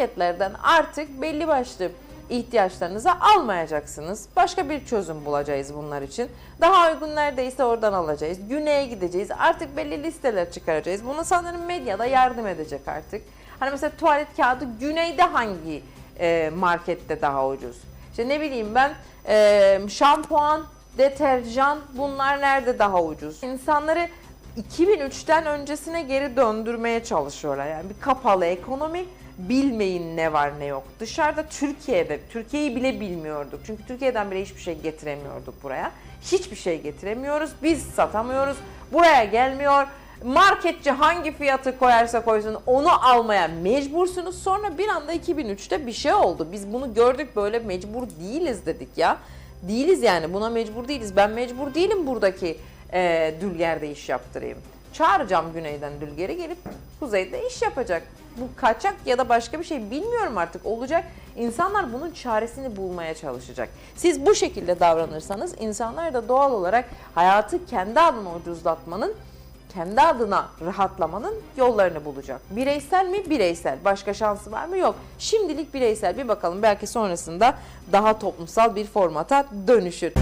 marketlerden artık belli başlı ihtiyaçlarınızı almayacaksınız. Başka bir çözüm bulacağız bunlar için. Daha uygun neredeyse oradan alacağız. Güney'e gideceğiz. Artık belli listeler çıkaracağız. Buna sanırım medyada yardım edecek artık. Hani mesela tuvalet kağıdı Güney'de hangi e, markette daha ucuz? İşte ne bileyim ben e, şampuan, deterjan bunlar nerede daha ucuz? İnsanları 2003'ten öncesine geri döndürmeye çalışıyorlar. Yani bir kapalı ekonomi bilmeyin ne var ne yok. Dışarıda Türkiye'de, Türkiye'yi bile bilmiyorduk. Çünkü Türkiye'den bile hiçbir şey getiremiyorduk buraya. Hiçbir şey getiremiyoruz. Biz satamıyoruz. Buraya gelmiyor. Marketçi hangi fiyatı koyarsa koysun onu almaya mecbursunuz. Sonra bir anda 2003'te bir şey oldu. Biz bunu gördük böyle mecbur değiliz dedik ya. Değiliz yani buna mecbur değiliz. Ben mecbur değilim buradaki e, dülgerde iş yaptırayım. Çağıracağım güneyden dülgeri gelip kuzeyde iş yapacak. Bu kaçak ya da başka bir şey bilmiyorum artık olacak. İnsanlar bunun çaresini bulmaya çalışacak. Siz bu şekilde davranırsanız insanlar da doğal olarak hayatı kendi adına ucuzlatmanın kendi adına rahatlamanın yollarını bulacak. Bireysel mi? Bireysel. Başka şansı var mı? Yok. Şimdilik bireysel. Bir bakalım belki sonrasında daha toplumsal bir formata dönüşür.